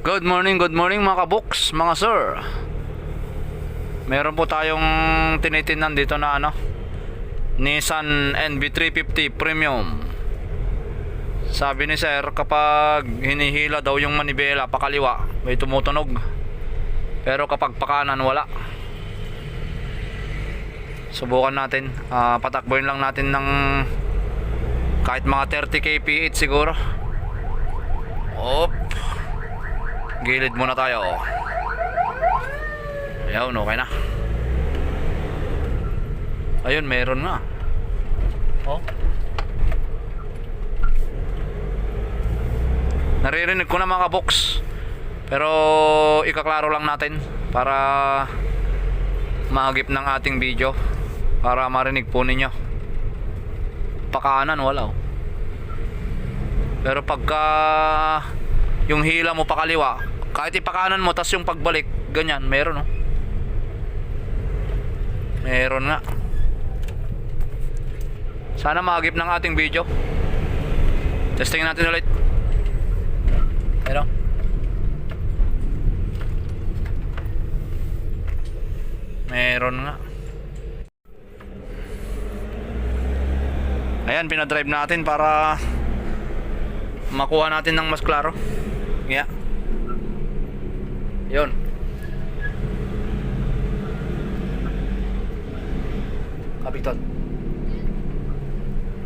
Good morning, good morning mga kabuks, mga sir. Meron po tayong tinitinan dito na ano, Nissan NB350 Premium. Sabi ni sir, kapag hinihila daw yung manibela pakaliwa, may tumutunog. Pero kapag pakanan, wala. Subukan natin. Ah, patakboyin lang natin ng kahit mga 30 kph siguro. Op. Gilid muna tayo. Ayun, okay na. Ayun, meron nga. Oh. Naririnig ko na mga box. Pero ikaklaro lang natin para mahagip ng ating video para marinig po ninyo. Pakaanan wala oh. Pero pagka yung hila mo pakaliwa, kahit ipakanan mo tas yung pagbalik, ganyan, meron oh. Meron nga. Sana mahagip ng ating video. Testing natin ulit. Pero Meron nga. Ayan, pinadrive natin para makuha natin ng mas klaro. Yeah. Yun. Kapitan.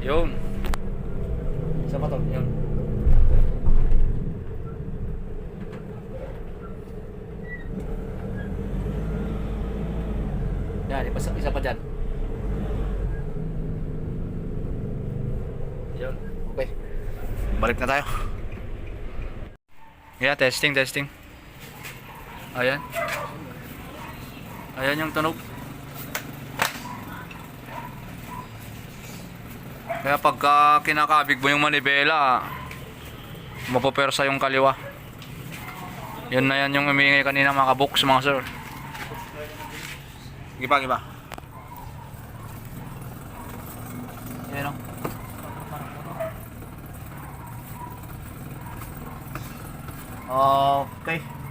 Yun. Isa pa to. Yun. Yan, isa, isa pa dyan. Yun. Okay. Balik na tayo. Yeah, testing, testing. Ayan. Ayan yung tunog. Kaya pagka kinakabig mo yung manibela, mapupersa yung kaliwa. Yun na yan yung umingi kanina mga kabuks mga sir. Giba, giba. Ayan o. Okay.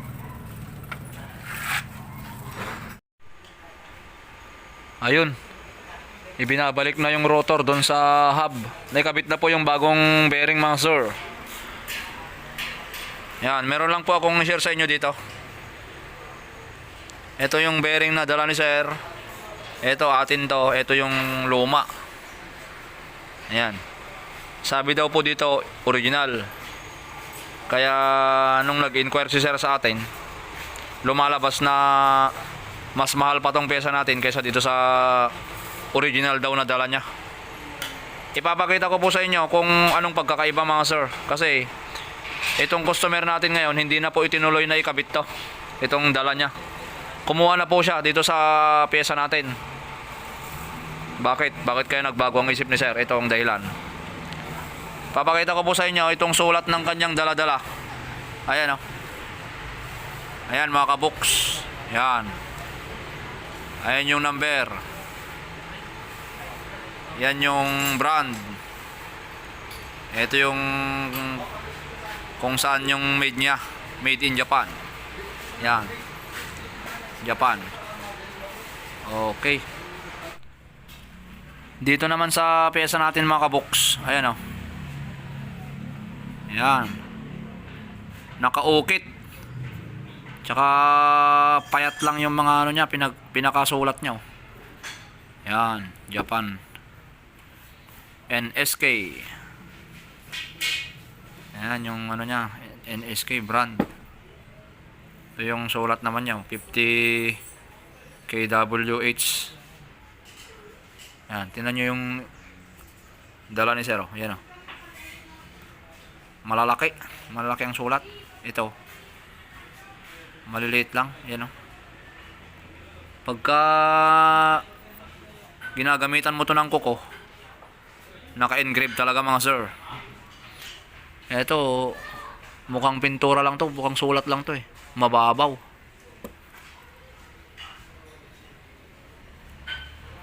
Ayun. Ibinabalik na yung rotor doon sa hub. Nakabit na po yung bagong bearing mga sir. Yan, meron lang po akong share sa inyo dito. Ito yung bearing na dala ni sir. Ito atin to, ito yung luma. Ayan. Sabi daw po dito original. Kaya nung nag-inquire si sir sa atin, lumalabas na mas mahal pa tong pyesa natin kaysa dito sa original daw na dala niya. Ipapakita ko po sa inyo kung anong pagkakaiba mga sir. Kasi itong customer natin ngayon hindi na po itinuloy na ikabit to. Itong dala niya. Kumuha na po siya dito sa pyesa natin. Bakit? Bakit kaya nagbago ang isip ni sir? Ito ang dahilan. Papakita ko po sa inyo itong sulat ng kanyang dala-dala. Ayan o. Ayan mga kabuks. Yan. Ayan yung number. Yan yung brand. Ito yung kung saan yung made niya. Made in Japan. Yan. Japan. Okay. Dito naman sa pyesa natin mga kabuks. Ayan o. Ayan. Nakaukit. Tsaka payat lang yung mga ano niya, pinag, pinakasulat niya. oh. Yan, Japan. NSK. Yan yung ano niya, NSK brand. Ito yung sulat naman niya, oh, 50 kWh. Yan, tingnan nyo yung dala ni Zero. Yan oh. Malalaki. Malalaki ang sulat. Ito. Maliliit lang. Yan o. Pagka ginagamitan mo to ng kuko, naka-engrave talaga mga sir. Ito, mukhang pintura lang to, mukhang sulat lang to eh. Mababaw.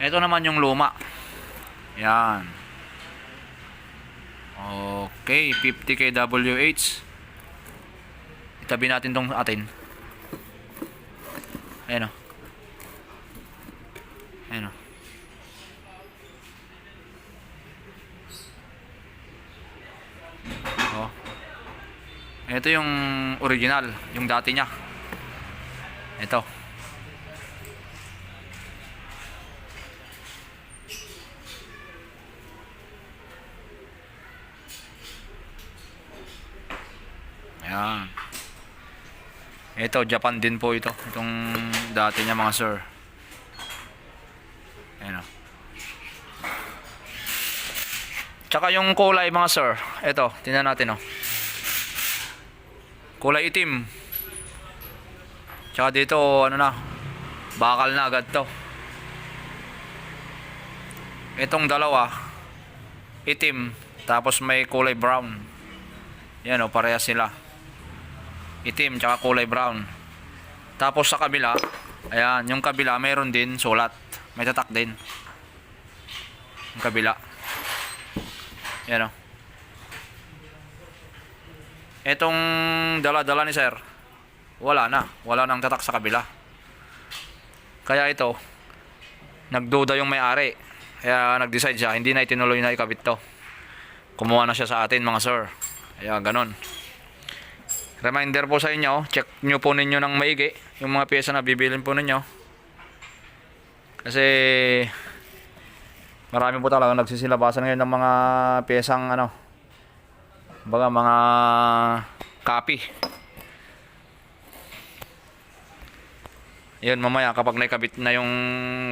Ito naman yung luma. Yan. Okay, 50 kWh. Tabi natin tong atin. Ayan o. Ayan o. Oh. Ito yung original, yung dati niya. Ito. Ayan. Ito, Japan din po ito. Itong dati niya mga sir. Ayan o. Tsaka yung kulay mga sir. Ito, tingnan natin o. Kulay itim. Tsaka dito, ano na, bakal na agad to. Itong dalawa, itim, tapos may kulay brown. Yan o, pareha sila. Itim, tsaka kulay brown. Tapos sa kabila, ayan, yung kabila, mayroon din sulat. May tatak din. Yung kabila. Yan o. Etong dala-dala ni sir, wala na. Wala nang tatak sa kabila. Kaya ito, nagduda yung may-ari. Kaya nag-decide siya, hindi na itinuloy na ikabit to. Kumuha na siya sa atin mga sir. Kaya ganon. Reminder po sa inyo, check nyo po ninyo ng maigi yung mga pyesa na bibilin po ninyo. Kasi marami po talaga nagsisilabasan ngayon ng mga pyesang ano, baga mga copy. Yun, mamaya kapag naikabit na yung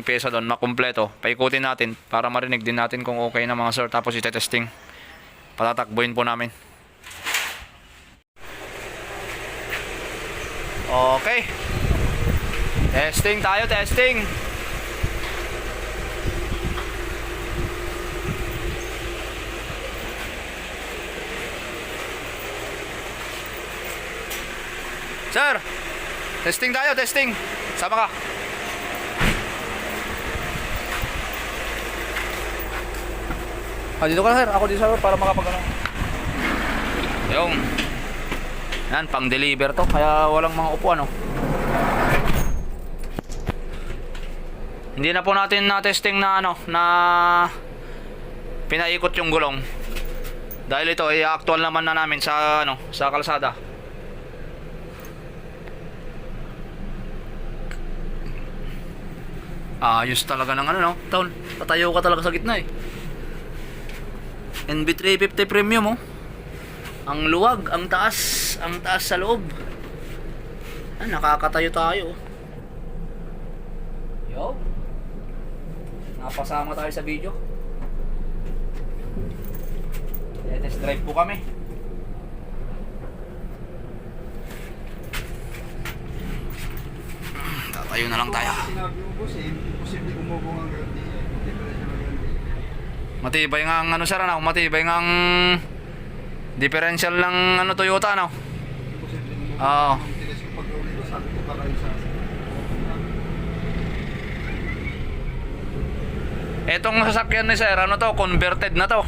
pyesa doon, makumpleto, paikutin natin para marinig din natin kung okay na mga sir. Tapos ite-testing. Patatakbuhin po namin. Okay. Testing tayo, testing. Sir, testing tayo, testing. Sama ka. Ah, dito ka sir. Ako dito sir para makapag ano. Yung. Yan, pang deliver to. Kaya walang mga upuan, no. Hindi na po natin na testing na ano, na pinaikot yung gulong. Dahil ito ay actual naman na namin sa ano, sa kalsada. Ayos talaga ng ano, no? Taon, patayo ka talaga sa gitna eh. NB350 Premium, oh. Ang luwag, ang taas, ang taas sa loob. Ah, nakakatayo tayo. Yo. Napasama tayo sa video. test drive po kami. Tatayo na lang tayo. Eh, maganti. Matibay nga ang ano sir ano, matibay nga ang differential ng ano Toyota ano. Oo. Etong sasakyan ni sir, ano to, converted na to.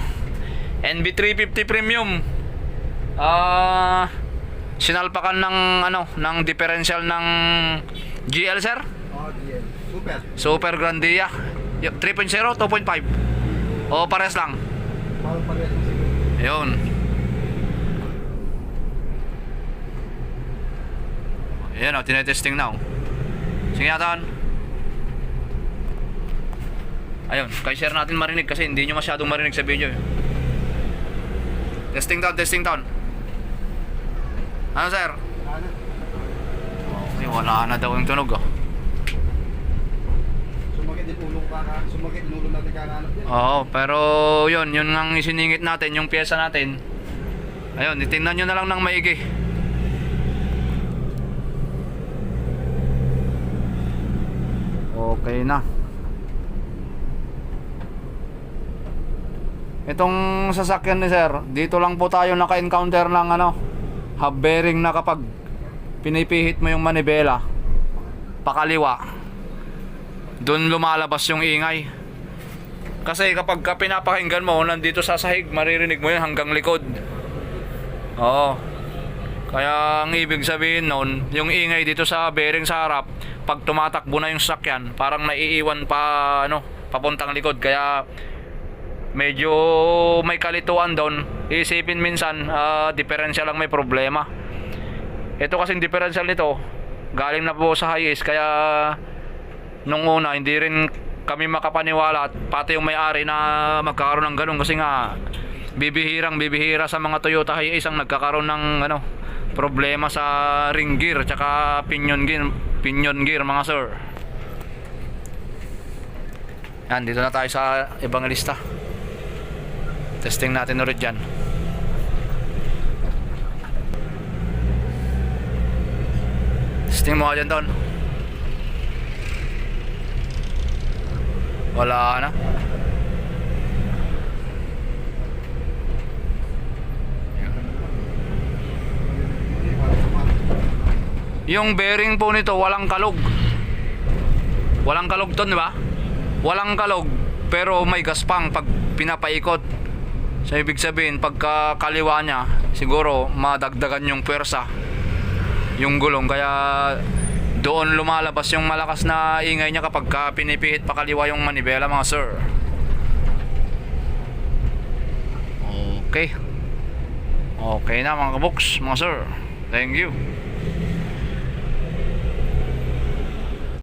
NB350 Premium. Ah, sinalpakan ng ano, ng differential ng GL sir. Oh, DL. Super. Super Grandia. Y- 3.0, 2.5. O pares lang. Parang parehas na siguro. Ayun. Ayan o, tinetesting now. Sige natin. Ayun, kay share natin marinig kasi hindi nyo masyadong marinig sa video. eh. Testing down, testing down. Ano sir? Okay, wala na daw yung tunog oh. Sumakit din ulo ka ka. Sumakit din ulo natin kakahanap yan. Oo, pero yun, yun ang isiningit natin, yung pyesa natin. Ayun, itingnan nyo na lang ng maigi. Okay na. Itong sasakyan ni sir, dito lang po tayo naka-encounter ng ano, hub bearing na kapag pinipihit mo yung manibela, pakaliwa, doon lumalabas yung ingay. Kasi kapag ka pinapakinggan mo, nandito sa sahig, maririnig mo yun hanggang likod. Oo. Kaya ang ibig sabihin nun, yung ingay dito sa bearing sa harap, pag tumatakbo na yung sakyan, parang naiiwan pa ano, papuntang likod. Kaya medyo may kalituan doon. Isipin minsan, ah, diferensya lang may problema. Ito kasing diferensya nito, galing na po sa highest kaya nung una hindi rin kami makapaniwala at pati yung may-ari na magkakaroon ng ganun kasi nga bibihirang bibihira sa mga Toyota Hiace ang nagkakaroon ng ano problema sa ring gear tsaka pinion gear pinion gear mga sir. Yan dito na tayo sa ibang lista. Testing natin ulit dyan. Testing mo ka dyan Don. Wala na Yung bearing po nito walang kalog. Walang kalog to, di ba? Walang kalog pero may gaspang pag pinapaikot. So ibig sabihin pagka kaliwa niya siguro madagdagan yung pwersa yung gulong kaya doon lumalabas yung malakas na ingay niya kapag ka pinipihit pa kaliwa yung manibela mga sir. Okay. Okay na mga kaboks, mga sir. Thank you.